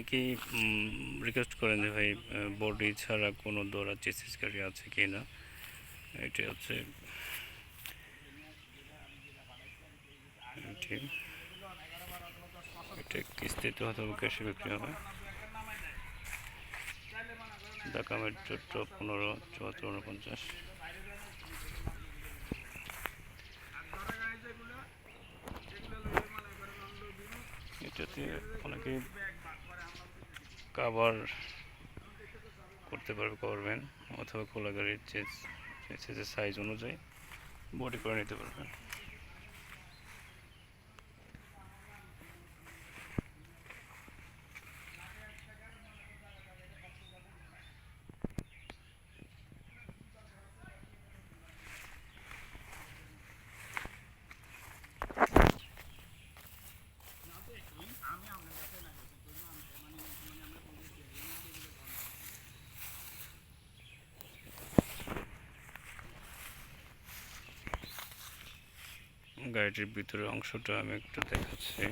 অনেকেই রিকোয়েস্ট করেন যে ভাই বডি ছাড়া কোনো দৌড়া চেসিস গাড়ি আছে কি না? এটি হচ্ছে, এটি, এটা কিস্তিতে হয়তো ক্যাশে বিক্রি হবে। ঢাকা মেট্রো পনেরো, চুয়াত্তর, উনপঞ্চাশ। এটাতে অনেকে কাভার করতে পারবে করবেন অথবা খোলা গাড়ির যে সাইজ অনুযায়ী বডি করে নিতে পারবেন গাড়িটির ভিতরের অংশটা আমি একটু দেখাচ্ছি।